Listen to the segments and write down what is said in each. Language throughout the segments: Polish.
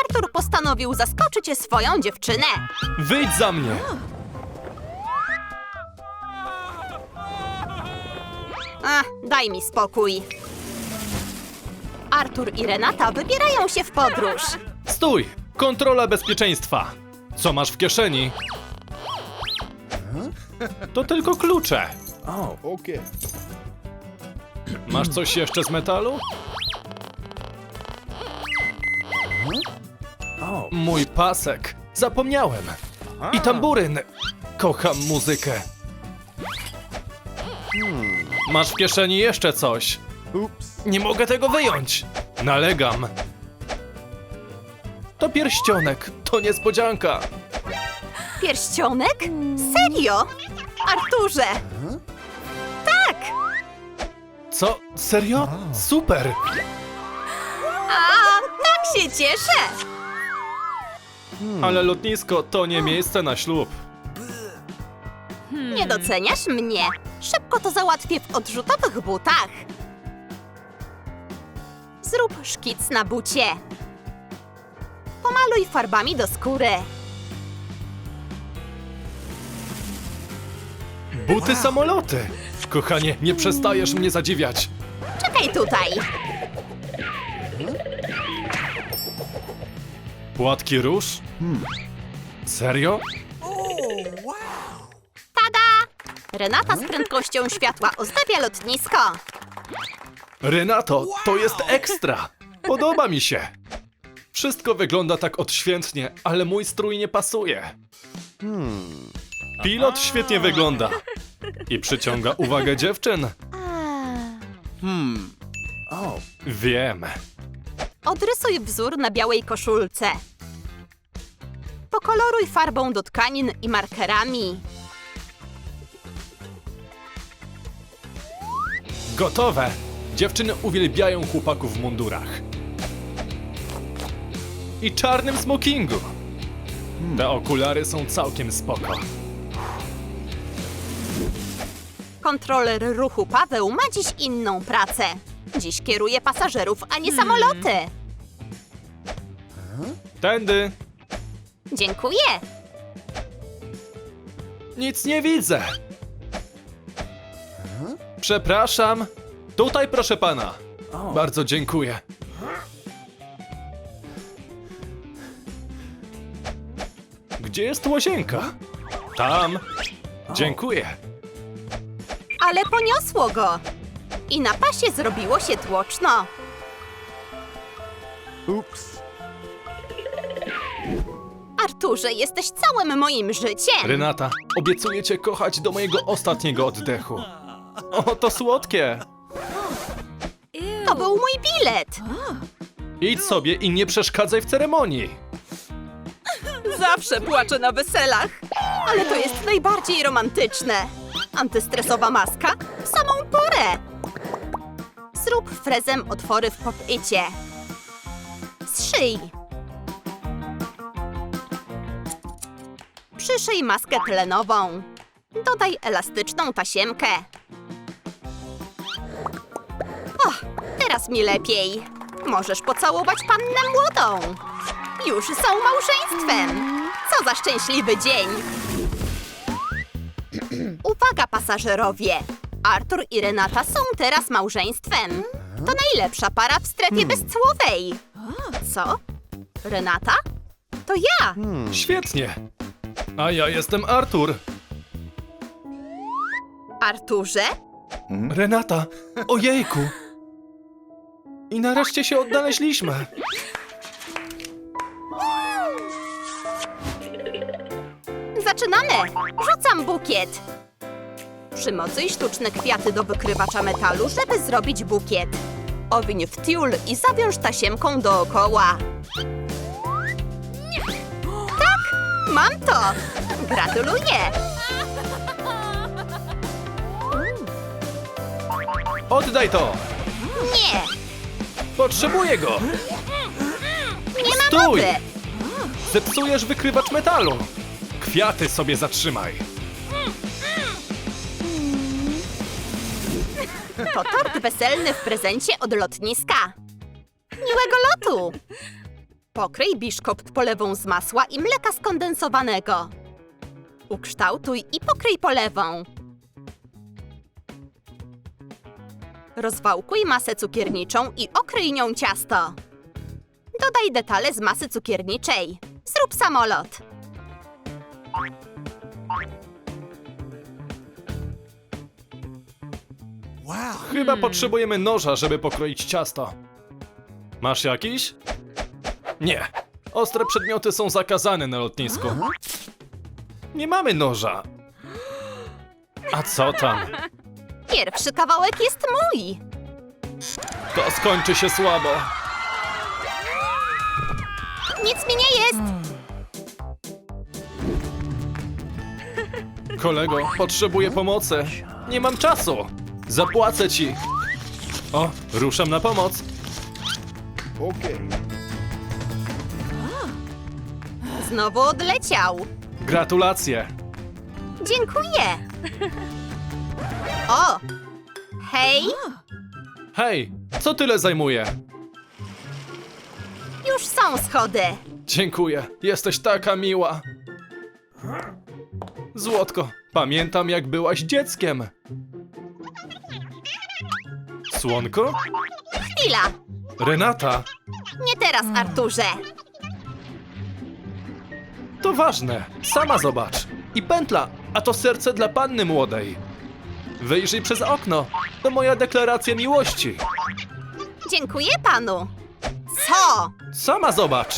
Artur postanowił zaskoczyć swoją dziewczynę. Wyjdź za mnie! Ach, daj mi spokój. Artur i Renata wybierają się w podróż. Stój! Kontrola bezpieczeństwa! Co masz w kieszeni? To tylko klucze. Okay. Masz coś jeszcze z metalu? Mój pasek. Zapomniałem. I tamburyn. Kocham muzykę. Masz w kieszeni jeszcze coś. Oops. Nie mogę tego wyjąć. Nalegam. To pierścionek. To niespodzianka. Pierścionek? Serio? Arturze! Tak! Co? Serio? Super! Się cieszę! Ale lotnisko to nie miejsce na ślub. Nie doceniasz mnie. Szybko to załatwię w odrzutowych butach. Zrób szkic na bucie. Pomaluj farbami do skóry. Buty samoloty! Kochanie, nie przestajesz mnie zadziwiać. Czekaj tutaj. Płatki róż? Serio? Tada! Renata z prędkością światła ozdabia lotnisko. Renato, to jest ekstra! Podoba mi się. Wszystko wygląda tak odświętnie, ale mój strój nie pasuje. Pilot świetnie wygląda. I przyciąga uwagę dziewczyn. Oh. Wiem. Odrysuj wzór na białej koszulce. Pokoloruj farbą do tkanin i markerami. Gotowe! Dziewczyny uwielbiają chłopaków w mundurach. I czarnym smokingu. Te okulary są całkiem spoko. Kontroler ruchu Paweł ma dziś inną pracę. Dziś kieruje pasażerów, a nie samoloty. Tędy! Dziękuję. Nic nie widzę. Przepraszam. Tutaj proszę pana. Bardzo dziękuję. Gdzie jest łazienka? Tam. Dziękuję. Ale poniosło go. I na pasie zrobiło się tłoczno. Oops. Arturze, jesteś całym moim życiem. Renata, obiecuję cię kochać do mojego ostatniego oddechu. O, to słodkie. To był mój bilet. Idź sobie i nie przeszkadzaj w ceremonii. Zawsze płaczę na weselach. Ale to jest najbardziej romantyczne. Antystresowa maska w samą porę. Zrób frezem otwory w pop-icie. Zszyj. Przyszyj maskę tlenową. Dodaj elastyczną tasiemkę. O, teraz mi lepiej. Możesz pocałować pannę młodą. Już są małżeństwem. Co za szczęśliwy dzień. Uwaga, pasażerowie! Artur i Renata są teraz małżeństwem. To najlepsza para w strefie bezcłowej. Co? Renata? To ja! Świetnie. A ja jestem Artur. Arturze? Renata, ojejku. I nareszcie się odnaleźliśmy. Zaczynamy! Rzucam bukiet. Przymocuj sztuczne kwiaty do wykrywacza metalu, żeby zrobić bukiet. Owiń w tiul i zawiąż tasiemką dookoła. Mam to! Gratuluję! Oddaj to. Nie! Potrzebuję go. Nie ma Stój! mowy! Zepsujesz wykrywacz metalu. Kwiaty sobie zatrzymaj. To tort weselny w prezencie od lotniska. Miłego lotu! Pokryj biszkopt polewą z masła i mleka skondensowanego. Ukształtuj i pokryj polewą. Rozwałkuj masę cukierniczą i okryj nią ciasto. Dodaj detale z masy cukierniczej. Zrób samolot. Wow. Chyba potrzebujemy noża, żeby pokroić ciasto. Masz jakiś? Nie. Ostre przedmioty są zakazane na lotnisku. Nie mamy noża. A co tam? Pierwszy kawałek jest mój. To skończy się słabo. Nic mi nie jest. Kolego, potrzebuję pomocy. Nie mam czasu. Zapłacę ci. O, ruszam na pomoc. Okay. Znowu odleciał. Gratulacje. Dziękuję. O! Hej, Hej, co tyle zajmuje? już są schody. Dziękuję, jesteś taka miła. Złotko, pamiętam jak byłaś dzieckiem. Słonko? Chwila. Renata? Nie teraz, Arturze. To ważne, sama zobacz. I pętla, a to serce dla panny młodej. Wyjrzyj przez okno, to moja deklaracja miłości. Dziękuję panu. Co? Sama zobacz,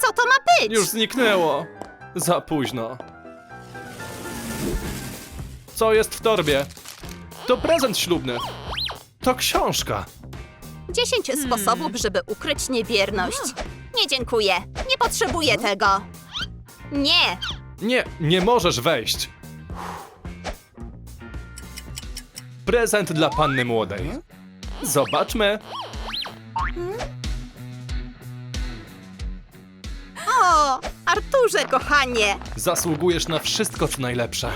Co to ma być? już zniknęło. Za późno. Co jest w torbie? To prezent ślubny. To książka. 10 sposobów, żeby ukryć niewierność. Nie dziękuję. Nie potrzebuję tego. Nie. Nie, nie możesz wejść. Prezent dla panny młodej. Zobaczmy. O, Arturze, kochanie. Zasługujesz na wszystko, co najlepsze.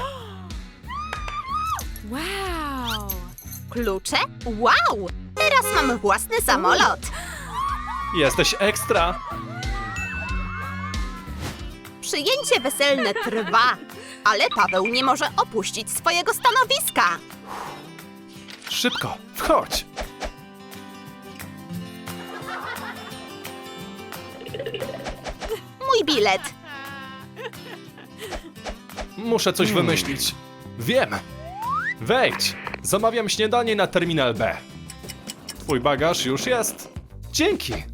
Wow! Klucze? Wow! Teraz mam własny samolot. Jesteś ekstra. Przyjęcie weselne trwa, ale Paweł nie może opuścić swojego stanowiska. Szybko, wchodź. Mój bilet. Muszę coś wymyślić. Wiem. Wejdź. Zamawiam śniadanie na terminal B. Twój bagaż już jest. Dzięki.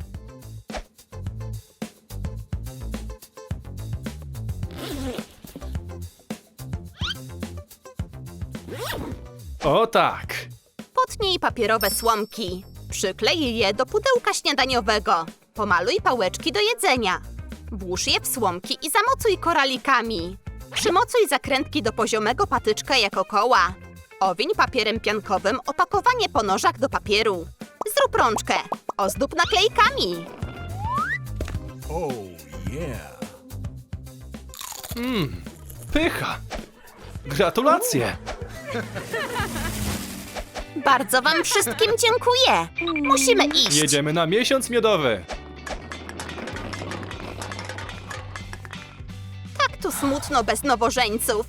O tak. Potnij papierowe słomki. Przyklej je do pudełka śniadaniowego. Pomaluj pałeczki do jedzenia. Włóż je w słomki i zamocuj koralikami. Przymocuj zakrętki do poziomego patyczka jako koła. Owiń papierem piankowym opakowanie po nożach do papieru. Zrób rączkę. Ozdób naklejkami. Oh, yeah. Pycha. Gratulacje. Bardzo wam wszystkim dziękuję. Musimy iść. Jedziemy na miesiąc miodowy. Tak tu smutno bez nowożeńców.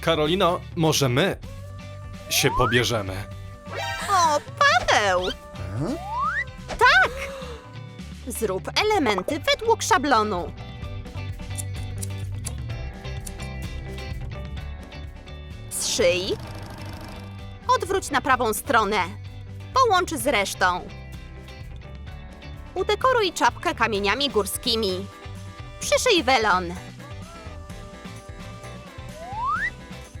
Karolino, może my się pobierzemy? O, Paweł! Tak! Zrób elementy według szablonu. Zszyj. Odwróć na prawą stronę. Połącz z resztą. Udekoruj czapkę kamieniami górskimi. Przyszyj welon.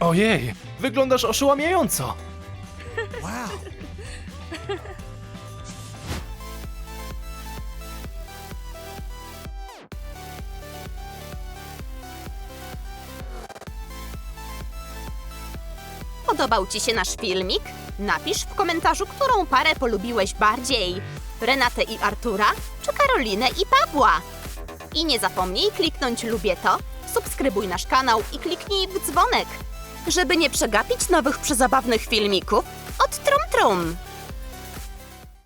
Ojej, wyglądasz oszałamiająco. Podobał Ci się nasz filmik? Napisz w komentarzu, którą parę polubiłeś bardziej. Renatę i Artura, czy Karolinę i Pawła? I nie zapomnij kliknąć lubię to, subskrybuj nasz kanał i kliknij w dzwonek, żeby nie przegapić nowych przezabawnych filmików od Trum Trum.